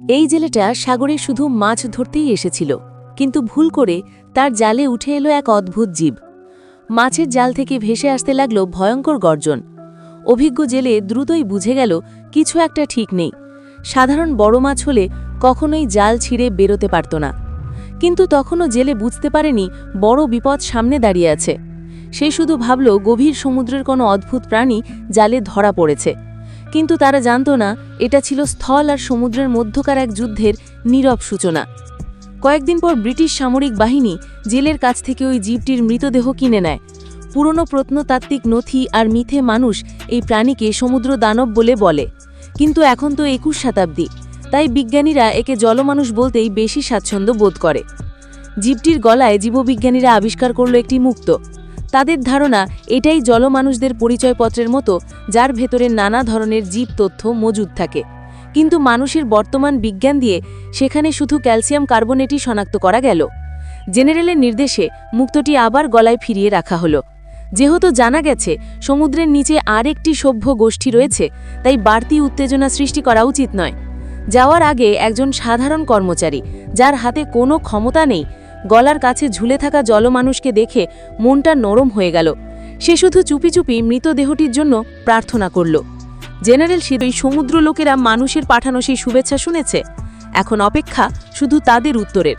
এই জেলেটা সাগরে শুধু মাছ ধরতেই এসেছিল, কিন্তু ভুল করে তার জালে উঠে এলো এক অদ্ভুত জীব। মাছের জাল থেকে ভেসে আসতে লাগল ভয়ঙ্কর গর্জন। অভিজ্ঞ জেলে দ্রুতই বুঝে গেল কিছু একটা ঠিক নেই। সাধারণ বড় মাছ হলে কখনোই জাল ছিঁড়ে বেরোতে পারত না। কিন্তু তখনও জেলে বুঝতে পারেনি বড় বিপদ সামনে দাঁড়িয়ে আছে। সে শুধু ভাবল গভীর সমুদ্রের কোনো অদ্ভুত প্রাণী জালে ধরা পড়েছে। কিন্তু তারা জানত না, এটা ছিল স্থল আর সমুদ্রের মধ্যকার এক যুদ্ধের নীরব সূচনা। কয়েকদিন পর ব্রিটিশ সামরিক বাহিনী জেলের কাছ থেকে ওই জীবটির মৃতদেহ কিনে নেয়। পুরনো প্রত্নতাত্ত্বিক নথি আর মিথে মানুষ এই প্রাণীকে সমুদ্র দানব বলে বলে। কিন্তু এখন তো একুশ শতাব্দী, তাই বিজ্ঞানীরা একে জলমানুষ বলতেই বেশি স্বাচ্ছন্দ্য বোধ করে। জীবটির গলায় জীববিজ্ঞানীরা আবিষ্কার করল একটি মুক্ত তাদের ধারণা এটাই জলমানুষদের পরিচয়পত্রের মতো যার ভেতরে নানা ধরনের জীব তথ্য মজুদ থাকে। কিন্তু মানুষের বর্তমান বিজ্ঞান দিয়ে সেখানে শুধু ক্যালসিয়াম কার্বনেটই শনাক্ত করা গেল। জেনারেলের নির্দেশে মুক্তটি আবার গলায় ফিরিয়ে রাখা হলো। যেহেতু জানা গেছে, সমুদ্রের নিচে আর একটি সভ্য গোষ্ঠী রয়েছে, তাই বাড়তি উত্তেজনা সৃষ্টি করা উচিত নয়। যাওয়ার আগে একজন সাধারণ কর্মচারী, যার হাতে কোনো ক্ষমতা নেই গলার কাছে ঝুলে থাকা জলমানুষকে দেখে মনটা নরম হয়ে গেল। সে শুধু চুপি চুপি মৃতদেহটির জন্য প্রার্থনা করল। জেনারেল সিদই সমুদ্র লোকেরা মানুষের পাঠানো সেই শুভেচ্ছা শুনেছে। এখন অপেক্ষা শুধু তাদের উত্তরের।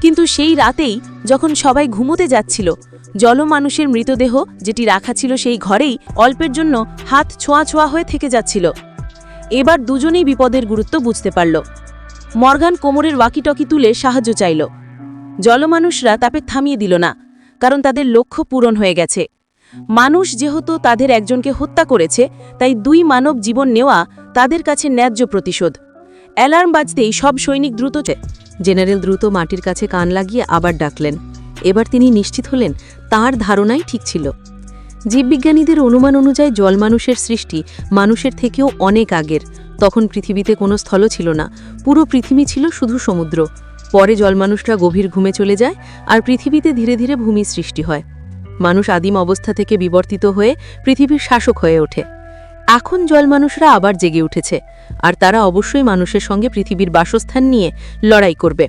কিন্তু সেই রাতেই যখন সবাই ঘুমোতে যাচ্ছিল, জলমানুষের মৃতদেহ যেটি রাখা ছিল সেই ঘরেই অল্পের জন্য হাত ছোঁয়া ছোঁয়া হয়ে থেকে যাচ্ছিল। এবার দুজনেই বিপদের গুরুত্ব বুঝতে পারল। মর্গান কোমরের ওয়াকিটকি তুলে সাহায্য চাইল। জলমানুষরা তাপে থামিয়ে দিল না, কারণ তাদের লক্ষ্য পূরণ হয়ে গেছে। মানুষ যেহেতু তাদের একজনকে হত্যা করেছে, তাই দুই মানব জীবন নেওয়া তাদের কাছে ন্যায্য প্রতিশোধ। অ্যালার্ম বাজতেই সব সৈনিক দ্রুত জেনারেল দ্রুত মাটির কাছে কান লাগিয়ে আবার ডাকলেন। এবার তিনি নিশ্চিত হলেন, তার ধারণাই ঠিক ছিল। জীববিজ্ঞানীদের অনুমান অনুযায়ী জল মানুষের সৃষ্টি মানুষের থেকেও অনেক আগের। তখন পৃথিবীতে কোনো স্থল ছিল না, পুরো পৃথিবী ছিল শুধু সমুদ্র। পরে জলমানুষরা গভীর ঘুমে চলে যায় আর পৃথিবীতে ধীরে ধীরে ভূমি সৃষ্টি হয়। মানুষ আদিম অবস্থা থেকে বিবর্তিত হয়ে পৃথিবীর শাসক হয়ে ওঠে। এখন জলমানুষরা আবার জেগে উঠেছে আর তারা অবশ্যই মানুষের সঙ্গে পৃথিবীর বাসস্থান নিয়ে লড়াই করবে।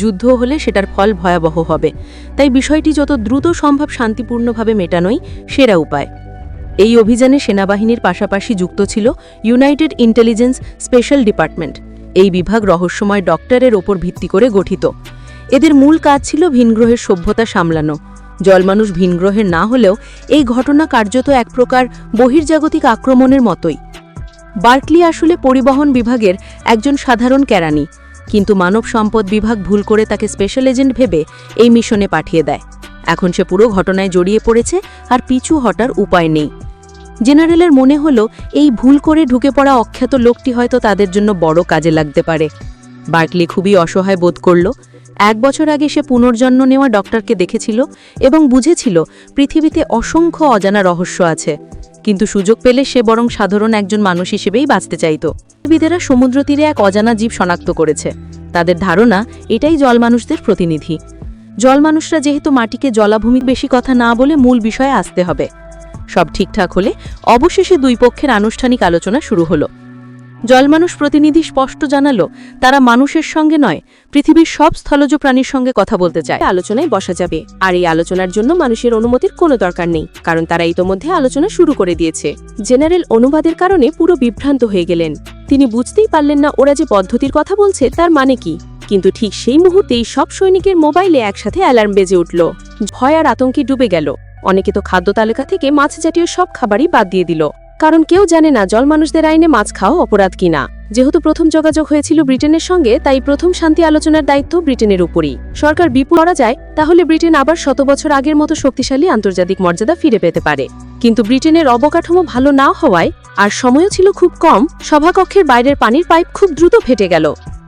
যুদ্ধ হলে সেটার ফল ভয়াবহ হবে। তাই বিষয়টি যত দ্রুত সম্ভব শান্তিপূর্ণভাবে মেটানোই সেরা উপায়। এই অভিযানে সেনাবাহিনীর পাশাপাশি যুক্ত ছিল ইউনাইটেড ইন্টেলিজেন্স স্পেশাল ডিপার্টমেন্ট। এই বিভাগ রহস্যময় ডক্টরের ওপর ভিত্তি করে গঠিত। এদের মূল কাজ ছিল ভিনগ্রহের সভ্যতা সামলানো। জলমানুষ ভিনগ্রহের না হলেও এই ঘটনা কার্যত এক প্রকার বহির্জাগতিক আক্রমণের মতোই। বার্কলি আসলে পরিবহন বিভাগের একজন সাধারণ কেরানি, কিন্তু মানব সম্পদ বিভাগ ভুল করে তাকে স্পেশাল এজেন্ট ভেবে এই মিশনে পাঠিয়ে দেয়। এখন সে পুরো ঘটনায় জড়িয়ে পড়েছে আর পিছু হটার উপায় নেই। জেনারেলের মনে হলো এই ভুল করে ঢুকে পড়া অখ্যাত লোকটি হয়তো তাদের জন্য বড় কাজে লাগতে পারে। বার্কলি খুবই অসহায় বোধ করল। এক বছর আগে সে পুনর্জন্ম নেওয়া ডক্টরকে দেখেছিল এবং বুঝেছিল পৃথিবীতে অসংখ্য অজানা রহস্য আছে। কিন্তু সুযোগ পেলে সে বরং সাধারণ একজন মানুষ হিসেবেই বাঁচতে চাইত। বিদেরা সমুদ্র তীরে এক অজানা জীব শনাক্ত করেছে। তাদের ধারণা, এটাই জল মানুষদের প্রতিনিধি। জল মানুষরা যেহেতু মাটিকে জলাভূমির বেশি কথা না বলে মূল বিষয়ে আসতে হবে। সব ঠিকঠাক হলে অবশেষে দুই পক্ষের আনুষ্ঠানিক আলোচনা শুরু হলো। জলমানুষ প্রতিনিধি স্পষ্ট জানালো, তারা মানুষের সঙ্গে নয়, পৃথিবীর সব স্থলজ প্রাণীর সঙ্গে কথা বলতে চায়। আলোচনায় বসা যাবে। আর এই আলোচনার জন্য মানুষের অনুমতির কোনো দরকার নেই, কারণ তারা ইতোমধ্যে আলোচনা শুরু করে দিয়েছে। জেনারেল অনুবাদের কারণে পুরো বিভ্রান্ত হয়ে গেলেন। তিনি বুঝতেই পারলেন না ওরা যে পদ্ধতির কথা বলছে তার মানে কি। কিন্তু ঠিক সেই মুহূর্তেই সব সৈনিকের মোবাইলে একসাথে অ্যালার্ম বেজে উঠল। ভয় আর আতঙ্কে ডুবে গেল। অনেকে তো খাদ্য তালিকা থেকে মাছ জাতীয় সব খাবারই বাদ দিয়ে দিল। কারণ কেউ জানে না জল মানুষদের আইনে মাছ খাওয়া অপরাধ কিনা। যেহেতু প্রথম যোগাযোগ হয়েছিল ব্রিটেনের সঙ্গে, তাই প্রথম শান্তি আলোচনার দায়িত্ব ব্রিটেনের উপরই। সরকার বিপুল করা যায়, তাহলে ব্রিটেন আবার শত বছর আগের মতো শক্তিশালী আন্তর্জাতিক মর্যাদা ফিরে পেতে পারে। কিন্তু ব্রিটেনের অবকাঠামো ভালো না হওয়ায়, আর সময়ও ছিল খুব কম, সভাকক্ষের বাইরের পানির পাইপ খুব দ্রুত ফেটে গেল।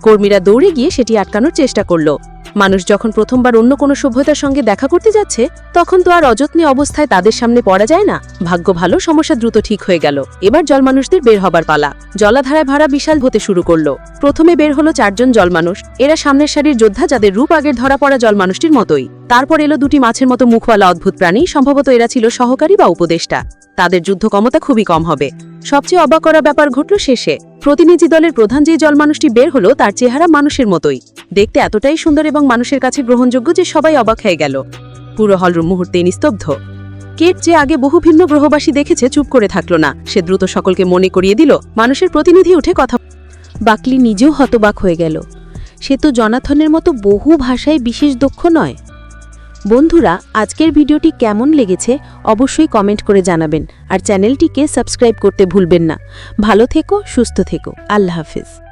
কর্মীরা দৌড়ে গিয়ে সেটি আটকানোর চেষ্টা করল। মানুষ যখন প্রথমবার অন্য কোনো সভ্যতার সঙ্গে দেখা করতে যাচ্ছে, তখন তো আর অযত্নে অবস্থায় তাদের সামনে পড়া যায় না। ভাগ্য ভালো, সমস্যা দ্রুত ঠিক হয়ে গেল। এবার জল মানুষদের বের হবার পালা। জলাধারায় ভাড়া বিশাল হতে শুরু করল। প্রথমে বের হলো চারজন জলমানুষ এরা সামনের সারির যোদ্ধা যাদের রূপ আগের ধরা পড়া জল মানুষটির মতোই। তারপর এলো দুটি মাছের মতো মুখওয়ালা অদ্ভুত প্রাণী, সম্ভবত এরা ছিল সহকারী বা উপদেষ্টা। তাদের যুদ্ধ ক্ষমতা খুবই কম হবে। সবচেয়ে অবাক করা ব্যাপার ঘটল শেষে। প্রতিনিধি দলের প্রধান যে জল মানুষটি বের হলো, তার চেহারা মানুষের মতোই। দেখতে এতটাই সুন্দর এবং মানুষের কাছে গ্রহণযোগ্য যে সবাই অবাক হয়ে গেল। পুরো হলরুম মুহূর্তে নিস্তব্ধ। কেট যে আগে বহু ভিন্ন গ্রহবাসী দেখেছে, চুপ করে থাকল না। সে দ্রুত সকলকে মনে করিয়ে দিল, মানুষের প্রতিনিধি উঠে কথা বাকলি নিজেও হতবাক হয়ে গেল। সে তো জনাথনের মতো বহু ভাষায় বিশেষ দক্ষ নয়। বন্ধুরা, আজকের ভিডিওটি কেমন লেগেছে অবশ্যই কমেন্ট করে জানাবেন আর চ্যানেলটিকে সাবস্ক্রাইব করতে ভুলবেন না। ভালো থেকো, সুস্থ থেকো। আল্লাহ হাফেজ।